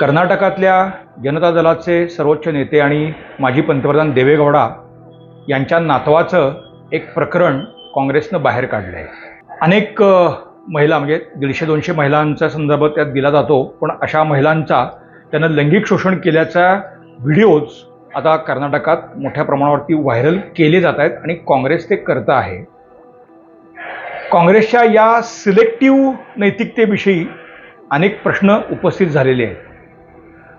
कर्नाटकातल्या जनता दलाचे सर्वोच्च नेते आणि माजी पंतप्रधान देवेगौडा यांच्या नातवाचं एक प्रकरण काँग्रेसनं बाहेर काढलं आहे अनेक महिला म्हणजे दीडशे दोनशे महिलांचा संदर्भ त्यात दिला जातो पण अशा महिलांचा त्यानं लैंगिक शोषण केल्याचा व्हिडिओज आता कर्नाटकात मोठ्या प्रमाणावरती व्हायरल केले जात आहेत आणि काँग्रेस ते करतं आहे. काँग्रेसच्या या सिलेक्टिव्ह नैतिकतेविषयी अनेक प्रश्न उपस्थित झालेले आहेत.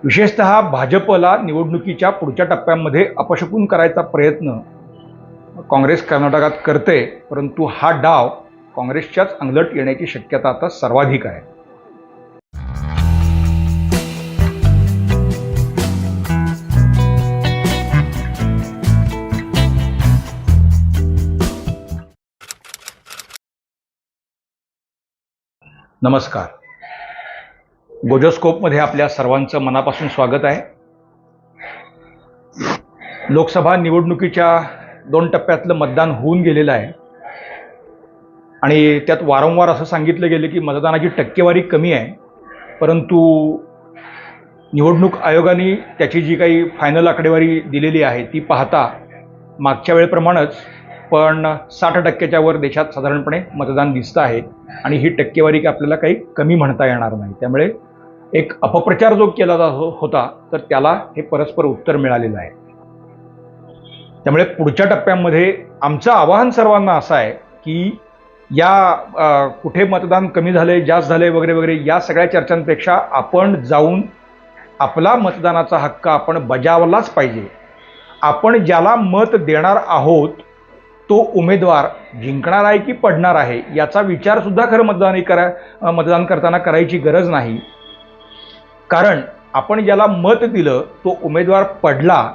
विशेषतः भाजपला निवडणुकीच्या पुढच्या टप्प्यामध्ये अपशकून करायचा प्रयत्न काँग्रेस कर्नाटकात करते परंतु हा डाव काँग्रेसच्याच अंगलट येण्याची शक्यता आता सर्वाधिक आहे. नमस्कार. गोजोस्कोपमध्ये आपल्या सर्वांचं मनापासून स्वागत आहे. लोकसभा निवडणुकीच्या दोन टप्प्यातलं मतदान होऊन गेलेलं आहे. आणि त्यात वारंवार असं सांगितलं गेलं की मतदानाची टक्केवारी कमी आहे. परंतु निवडणूक आयोगाने त्याची जी काही फायनल आकडेवारी दिलेली आहे ती पाहता मागच्या वेळेप्रमाणेच पण साठ टक्क्याच्या वर देशात साधारणपणे मतदान दिसतं आहे. आणि ही टक्केवारी आपल्याला काही कमी म्हणता येणार नाही. त्यामुळे एक अपप्रचार जो केला जात हो-, होता तर त्याला हे परस्पर उत्तर मिळालेलं आहे. त्यामुळे पुढच्या टप्प्यामध्ये आमचं आवाहन सर्वांना असं आहे की या कुठे मतदान कमी झाले जास्त झाले वगैरे वगैरे या सगळ्या चर्चांपेक्षा आपण जाऊन आपला मतदानाचा हक्क आपण बजावलाच पाहिजे. आपण ज्याला मत देणार आहोत तो उमेदवार जिंकणार आहे की पडणार आहे याचा विचारसुद्धा खरं मतदान करा मतदान करताना करायची गरज नाही. कारण आपण ज्याला मत दिलं तो उमेदवार पडला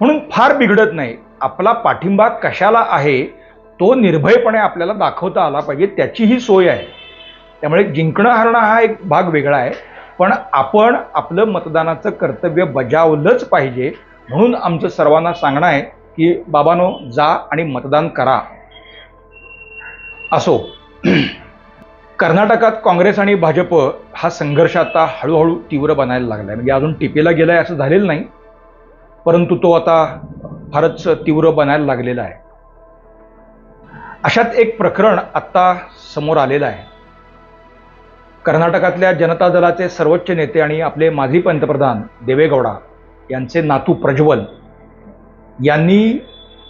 म्हणून फार बिघडत नाही. आपला पाठिंबा कशाला आहे तो निर्भयपणे आपल्याला दाखवता आला पाहिजे त्याची ही सोय आहे. त्यामुळे जिंकणं हारणं हा एक भाग वेगळा आहे. पण आपण आपलं मतदानाचं कर्तव्य बजावलंच पाहिजे म्हणून आमचं सर्वांना सांगणं आहे की बाबानो जा आणि मतदान करा. असो. कर्नाटकात काँग्रेस आणि भाजप हा संघर्ष आता हळूहळू तीव्र बनायला लागला आहे म्हणजे अजून टिपेला गेला आहे असं झालेलं नाही परंतु तो आता फारच तीव्र बनायला लागलेला आहे. अशात एक प्रकरण आत्ता समोर आलेलं आहे. कर्नाटकातल्या जनता दलाचे सर्वोच्च नेते आणि आपले माजी पंतप्रधान देवेगौडा यांचे नातू प्रज्वल यांनी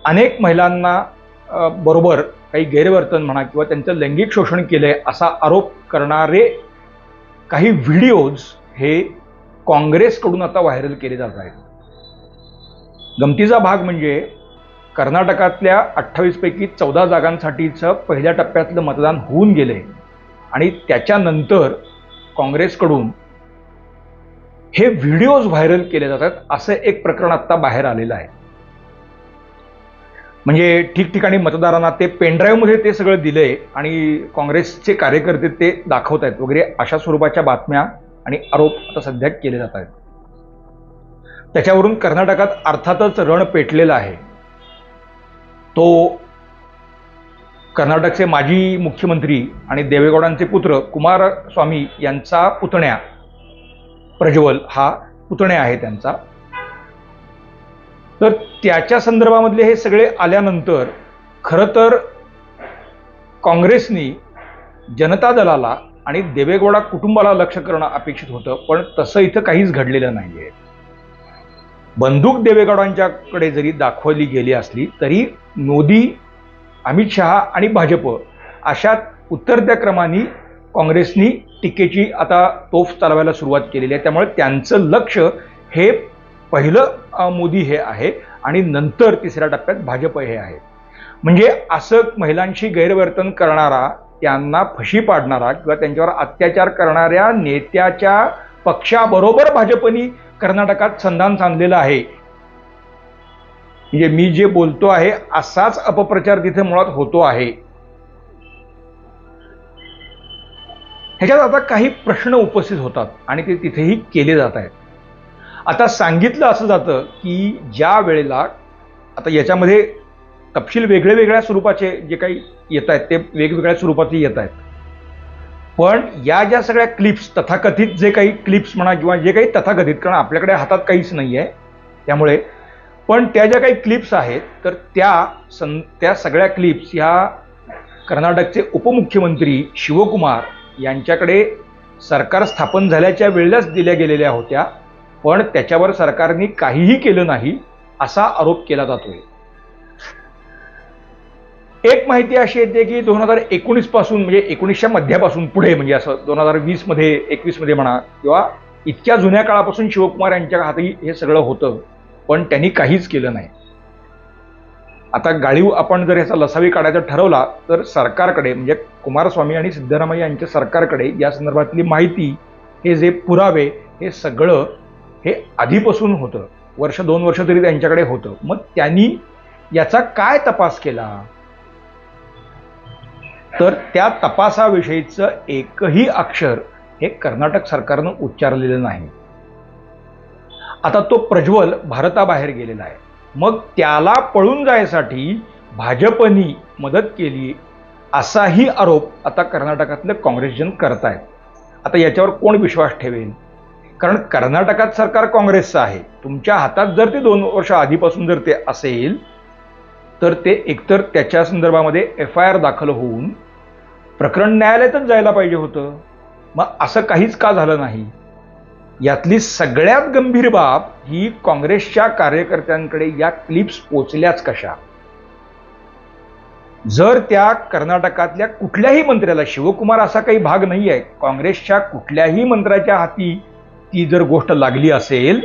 अनेक महिलांना बरोबर काही गैरवर्तन म्हणा किंवा त्यांचं लैंगिक शोषण केलंय असा आरोप करणारे काही व्हिडिओज हे काँग्रेसकडून आता व्हायरल केले जात आहेत. गमतीचा भाग म्हणजे कर्नाटकातल्या अठ्ठावीसपैकी चौदा जागांसाठीचं पहिल्या टप्प्यातलं मतदान होऊन गेले आणि त्याच्यानंतर काँग्रेसकडून हे व्हिडिओज व्हायरल केले जातात असं एक प्रकरण आत्ता बाहेर आलेलं आहे. म्हणजे ठिकठिकाणी मतदारांना ते पेनड्राईव्हमध्ये ते सगळं दिलंय आणि काँग्रेसचे कार्यकर्ते ते दाखवत आहेत वगैरे अशा स्वरूपाच्या बातम्या आणि आरोप आता सध्या केले जात आहेत. त्याच्यावरून कर्नाटकात अर्थातच रण पेटलेला आहे. तो कर्नाटकचे माजी मुख्यमंत्री आणि देवेगौडांचे पुत्र कुमारस्वामी यांचा पुतण्या प्रज्वल हा पुतण्या आहे त्यांचा. तर त्याच्या संदर्भामधले हे सगळे आल्यानंतर खरं तर काँग्रेसनी जनता दलाला आणि देवेगौडा कुटुंबाला लक्ष करणं अपेक्षित होतं पण तसं इथं काहीच घडलेलं नाही आहे बंदूक देवेगौडांच्याकडे जरी दाखवली गेली असली तरी मोदी अमित शहा आणि भाजप अशा उतरत्या क्रमाने काँग्रेसनी टीकेची आता तोफ चालवायला सुरुवात केलेली आहे. त्यामुळे त्यांचं लक्ष हे पहिलं मोदी हे आहे आणि नंतर तिसऱ्या टप्प्यात भाजप हे आहे. म्हणजे असं महिलांशी गैरवर्तन करणारा त्यांना फशी पाडणारा किंवा त्यांच्यावर अत्याचार करणाऱ्या नेत्याच्या पक्षाबरोबर भाजपनी कर्नाटकात संधान सांधलेलं आहे. म्हणजे मी जे बोलतो आहे असाच अपप्रचार तिथे मुळात होतो आहे. ह्याच्यात आता काही प्रश्न उपस्थित होतात आणि ते तिथेही केले जात आहेत. आता सांगितलं असं जातं की ज्या वेळेला आता याच्यामध्ये तपशील वेगळे वेगळ्या स्वरूपाचे जे काही येत आहेत ते वेगवेगळ्या स्वरूपाचे येत आहेत. पण या ज्या सगळ्या क्लिप्स तथाकथित जे काही क्लिप्स म्हणा किंवा जे काही तथाकथित कारण आपल्याकडे हातात काहीच नाही आहे त्यामुळे पण त्या ज्या काही क्लिप्स आहेत तर त्या सं त्या सगळ्या क्लिप्स ह्या कर्नाटकचे उपमुख्यमंत्री शिवकुमार यांच्याकडे सरकार स्थापन झाल्याच्या वेळेलाच दिल्या गेलेल्या होत्या. पण त्याच्यावर सरकारने काहीही केलं नाही असा आरोप केला जातोय. एक माहिती अशी येते की दोन हजार एकोणीसपासून म्हणजे एकोणीसच्या मध्यापासून पुढे म्हणजे असं दोन हजार वीसमध्ये एकवीसमध्ये म्हणा किंवा इतक्या जुन्या काळापासून शिवकुमार यांच्या हाती हे सगळं होतं पण त्यांनी काहीच केलं नाही. आता गाळीव आपण जर याचा लसावी काढायचा ठरवला तर सरकारकडे म्हणजे कुमारस्वामी आणि सिद्धरामय्या यांच्या सरकारकडे या संदर्भातली माहिती हे जे पुरावे हे सगळं हे आधीपासून होतं. वर्ष दोन वर्ष तरी त्यांच्याकडे होतं. मग त्यांनी याचा काय तपास केला? तर त्या तपासाविषयीचं एकही अक्षर हे कर्नाटक सरकारनं उच्चारलेलं नाही. आता तो प्रज्वल भारताबाहेर गेलेला आहे. मग त्याला पळून जायसाठी भाजपनी मदत केली असाही आरोप आता कर्नाटकातले काँग्रेसजन करतायत. आता याच्यावर कोण विश्वास ठेवेल कारण कर्नाटकात सरकार काँग्रेसचं आहे. तुमच्या हातात जर ते दोन वर्ष आधीपासून जर ते असेल तर ते एकतर त्याच्या संदर्भामध्ये एफ आय आर दाखल होऊन प्रकरण न्यायालयातच जायला पाहिजे होतं. मग असं काहीच का झालं नाही? यातली सगळ्यात गंभीर बाब ही काँग्रेसच्या कार्यकर्त्यांकडे या क्लिप्स पोचल्याच कशा? जर त्या कर्नाटकातल्या कुठल्याही मंत्र्याला शिवकुमार असा काही भाग नाही आहे काँग्रेसच्या कुठल्याही मंत्र्याच्या हाती ती जर गोष्ट लागली असेल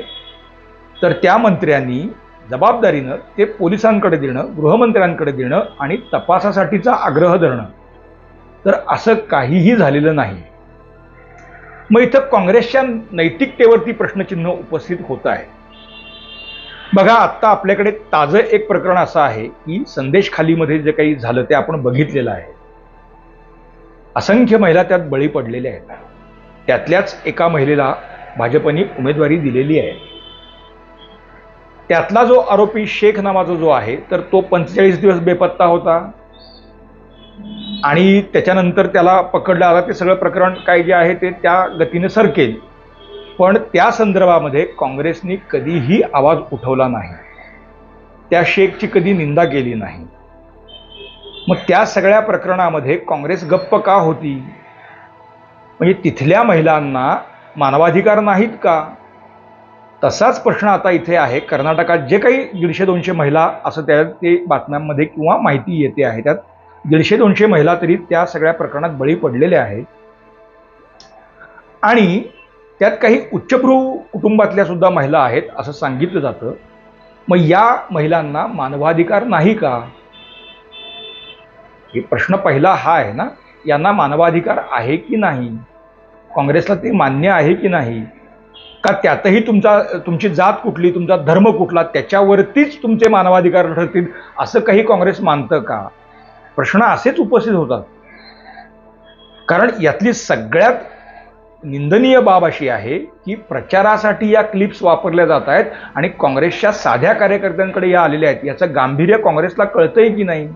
तर त्या मंत्र्यांनी जबाबदारीनं ते पोलिसांकडे देणं गृहमंत्र्यांकडे देणं आणि तपासासाठीचा आग्रह धरणं. तर असं काहीही झालेलं नाही. मग इथं काँग्रेसच्या नैतिकतेवरती प्रश्नचिन्ह उपस्थित होत आहे. बघा आत्ता आपल्याकडे ताजं एक प्रकरण असं आहे की संदेश खालीमध्ये जे काही झालं ते आपण बघितलेलं आहे. असंख्य महिला त्यात बळी पडलेल्या आहेत. त्यातल्याच एका महिलेला भाजपने उमेदवारी दिलेली आहे. त्यातला जो आरोपी शेख नावाचा जो आहे तर तो पंचेचाळीस दिवस बेपत्ता होता. आणि त्याच्यानंतर त्याला पकडलं आला ते सगळं प्रकरण काय जे आहे ते त्या गतीने सरकेल. पण त्या संदर्भामध्ये काँग्रेसनी कधीही आवाज उठवला नाही. त्या शेखची कधी निंदा केली नाही. मग त्या सगळ्या प्रकरणामध्ये काँग्रेस गप्प का होती? म्हणजे तिथल्या महिलांना मानवाधिकार नाहीत का? तसाच प्रश्न आता इथे आहे. कर्नाटकात जे काही दीडशे दोनशे महिला असं त्या ते बातम्यांमध्ये किंवा माहिती येते आहे. त्यात दीडशे दोनशे महिला तरी त्या सगळ्या प्रकरणात बळी पडलेल्या आहेत. आणि त्यात काही उच्चभ्रू कुटुंबातल्या सुद्धा महिला आहेत असं सांगितलं जातं. मग या महिलांना मानवाधिकार नाही का? हे प्रश्न पहिला हा आहे ना? यांना मानवाधिकार आहे की नाही? काँग्रेसला ते मान्य आहे की नाही? का त्यातही तुमचा तुमची जात कुठली तुमचा धर्म कुठला त्याच्यावरतीच तुमचे मानवाधिकार ठरतील असं काही काँग्रेस मानतं का? प्रश्न असेच उपस्थित होतात. कारण यातली सगळ्यात निंदनीय बाब अशी आहे की प्रचारासाठी या क्लिप्स वापरल्या जात आहेत आणि काँग्रेसच्या साध्या कार्यकर्त्यांकडे या आलेल्या आहेत. याचं गांभीर्य काँग्रेसला कळतंय की नाही?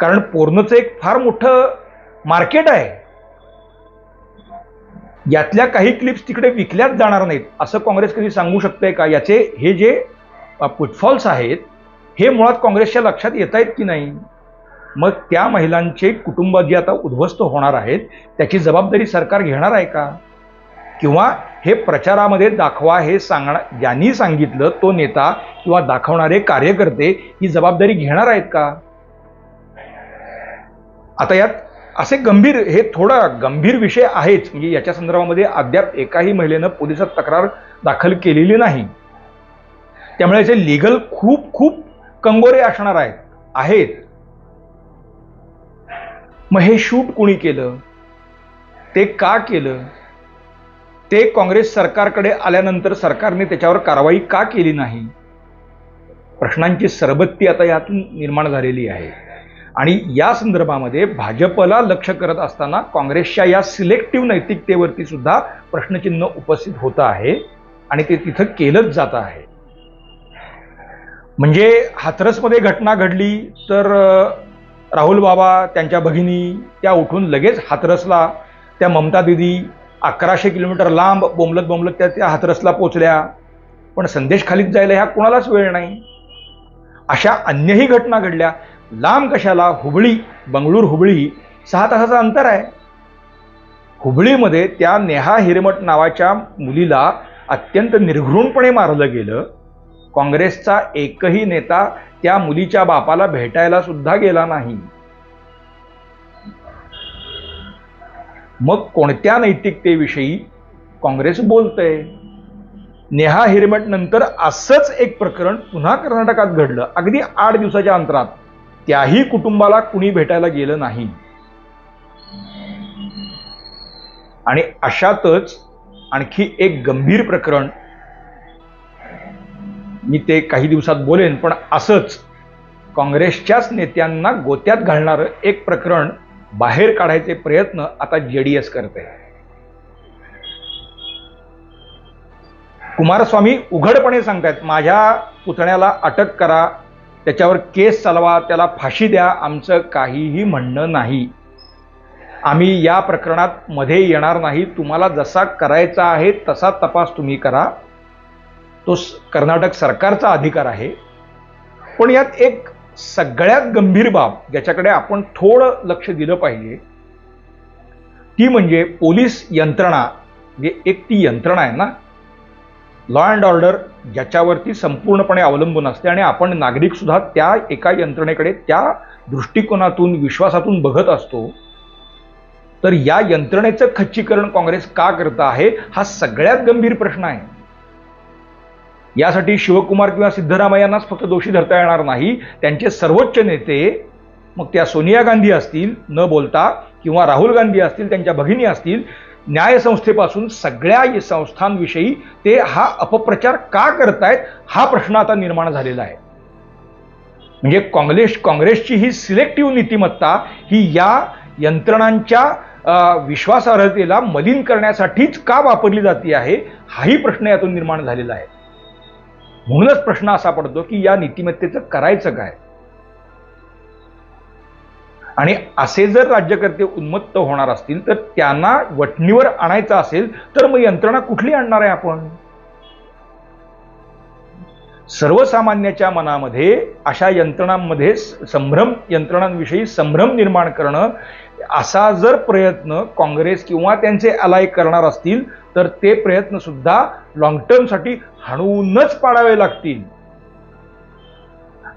कारण पोर्नचं एक फार मोठं मार्केट आहे. यातल्या काही क्लिप्स तिकडे विकल्याच जाणार नाहीत असं काँग्रेस कधी सांगू शकतंय का? याचे हे जे फुटफॉल्स आहेत हे मुळात काँग्रेसच्या लक्षात येत आहेत की नाही? मग त्या महिलांचे कुटुंब जे आता उद्ध्वस्त होणार आहेत त्याची जबाबदारी सरकार घेणार आहे का? किंवा हे प्रचारामध्ये दाखवा हे सांगणार ज्यांनी सांगितलं तो नेता किंवा दाखवणारे कार्यकर्ते ही जबाबदारी घेणार आहेत का? आता यात असे गंभीर हे थोडा गंभीर विषय आहेच म्हणजे याच्या संदर्भामध्ये अद्याप एकाही महिलेनं पोलिसात तक्रार दाखल केलेली नाही. त्यामुळे याचे लिगल खूप खूप कंगोरे असणार आहेत आहेत. मग हे शूट कोणी केलं? ते का केलं? ते काँग्रेस सरकारकडे आल्यानंतर सरकारने त्याच्यावर कारवाई का केली नाही? प्रश्नांची सरबत्ती आता यातून निर्माण झालेली आहे. आणि या संदर्भामध्ये भाजपला लक्ष करत असताना काँग्रेसच्या या सिलेक्टिव्ह नैतिकतेवरती सुद्धा प्रश्नचिन्ह उपस्थित होतं आहे आणि ते तिथं केलंच जात आहे. म्हणजे हाथरसमध्ये घटना घडली तर राहुल बाबा त्यांच्या भगिनी त्या उठून लगेच हाथरसला त्या ममता दिदी अकराशे किलोमीटर लांब बोंबलत बोंबलत त्या त्या हाथरसला पोचल्या. पण संदेश खालीच जायला ह्या कोणालाच वेळ नाही. अशा अन्यही घटना घडल्या. लांब कशाला? हुबळी बंगळूर हुबळी सहा तासाचं अंतर आहे. हुबळीमध्ये त्या नेहा हिरमट नावाच्या मुलीला अत्यंत निर्घृणपणे मारलं गेलं. काँग्रेसचा एकही नेता त्या मुलीच्या बापाला भेटायला सुद्धा गेला नाही. मग कोणत्या नैतिकतेविषयी काँग्रेस बोलतंय? नेहा हिरमट नंतर असंच एक प्रकरण पुन्हा कर्नाटकात घडलं. अगदी आठ दिवसाच्या अंतरात. त्याही कुटुंबाला कुणी भेटायला गेलं नाही. आणि अशातच आणखी एक गंभीर प्रकरण मी ते काही दिवसात बोलेन पण असंच काँग्रेसच्याच नेत्यांना गोत्यात घालणारं एक प्रकरण बाहेर काढायचे प्रयत्न आता जेडीएस करते कुमारस्वामी उघडपणे सांगतायत माझ्या पुतण्याला अटक करा त्याच्यावर केस चालवा त्याला फाशी द्या आमचं काहीही म्हणणं नाही. आम्ही या प्रकरणात मध्ये येणार नाही. तुम्हाला जसा करायचा आहे तसा तपास तुम्ही करा. तो कर्नाटक सरकारचा अधिकार आहे. पण यात एक सगळ्यात गंभीर बाब ज्याच्याकडे आपण थोडं लक्ष दिलं पाहिजे ती म्हणजे पोलीस यंत्रणा म्हणजे एक ती यंत्रणा आहे ना लॉ अँड ऑर्डर ज्याच्यावरती संपूर्णपणे अवलंबून असते आणि आपण नागरिक सुद्धा त्या एका यंत्रणेकडे त्या दृष्टिकोनातून विश्वासातून बघत असतो. तर या यंत्रणेचं खच्चीकरण काँग्रेस का करत आहे हा सगळ्यात गंभीर प्रश्न आहे. यासाठी शिवकुमार किंवा सिद्धरामय्यांनाच फक्त दोषी धरता येणार नाही. त्यांचे सर्वोच्च नेते मग त्या सोनिया गांधी असतील न बोलता किंवा राहुल गांधी असतील त्यांच्या भगिनी असतील न्यायसंस्थेपासून सगळ्या संस्थांविषयी ते हा अपप्रचार का करतायत हा प्रश्न आता निर्माण झालेला आहे. म्हणजे काँग्रेस काँग्रेसची ही सिलेक्टिव्ह नीतिमत्ता ही या यंत्रणांच्या विश्वासार्हतेला मलिन करण्यासाठीच का वापरली जाते आहे हाही प्रश्न यातून निर्माण झालेला आहे. म्हणूनच प्रश्न असा पडतो की या नीतिमत्तेचं करायचं काय? आणि असे जर राज्यकर्ते उन्मत्त होणार असतील तर त्यांना वटणीवर आणायचं असेल तर मग यंत्रणा कुठली आणणार आहे आपण? सर्वसामान्याच्या मनामध्ये अशा यंत्रणांमध्ये संभ्रम यंत्रणांविषयी संभ्रम निर्माण करणं असा जर प्रयत्न काँग्रेस किंवा त्यांचे अलाय करणार असतील तर ते प्रयत्न सुद्धा लॉंग टर्मसाठी हाणूनच पाडावे लागतील.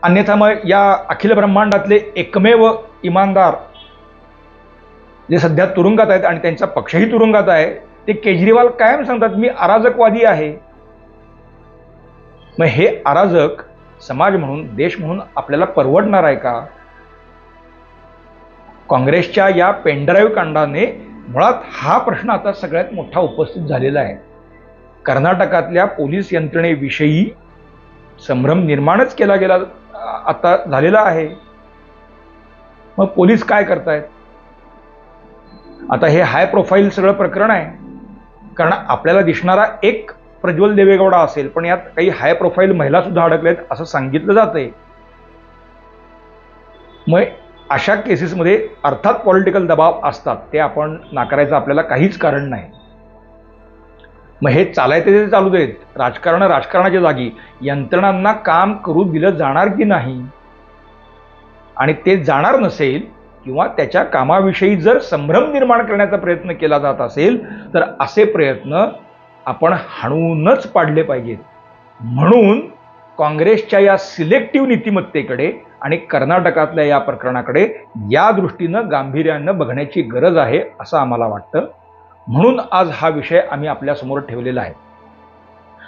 अन्यथा मग या अखिल ब्रह्मांडातले एकमेव इमानदार जे सध्या तुरुंगात आहेत आणि त्यांचा पक्षही तुरुंगात आहे ते केजरीवाल कायम सांगतात मी अराजकवादी आहे. मग हे अराजक समाज म्हणून देश म्हणून आपल्याला परवडणार आहे का? काँग्रेसच्या या पेनड्राईव्ह कांडाने मुळात हा प्रश्न आता सगळ्यात मोठा उपस्थित झालेला आहे. कर्नाटकातल्या पोलीस यंत्रणेविषयी संभ्रम निर्माणच केला गेला आता झालेला आहे. मग पोलीस काय करतायत? आता हे हाय प्रोफाईल सगळं प्रकरण आहे. कारण आपल्याला दिसणारा एक प्रज्वल देवेगौडा असेल पण यात काही हाय प्रोफाईल महिला सुद्धा अडकल्यात असं सांगितलं जातंय. मग अशा केसेसमध्ये अर्थात पॉलिटिकल दबाव असतात ते आपण नाकारायचं आपल्याला काहीच कारण नाही. मग हे चालायचे ते चालू देत. राजकारण राजकारणाच्या जागी. यंत्रणांना काम करू दिलं जाणार की नाही? आणि ते जाणार नसेल किंवा त्याच्या कामाविषयी जर संभ्रम निर्माण करण्याचा प्रयत्न केला जात असेल तर असे प्रयत्न आपण हाणूनच पाडले पाहिजेत. म्हणून काँग्रेसच्या या सिलेक्टिव्ह नीतिमत्तेकडे आणि कर्नाटकातल्या या प्रकरणाकडे या दृष्टीनं गांभीर्यानं बघण्याची गरज आहे असं आम्हाला वाटतं. म्हणून आज हा विषय आम्ही आपल्यासमोर ठेवलेला आहे.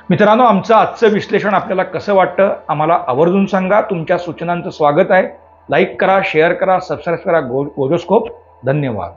मित्रांनो आमचं आजचं विश्लेषण आपल्याला कसं वाटतं आम्हाला आवर्जून सांगा. तुमच्या सूचनांचं स्वागत आहे. लाईक करा शेअर करा सबस्क्राईब करा गो गोजोस्कोप धन्यवाद.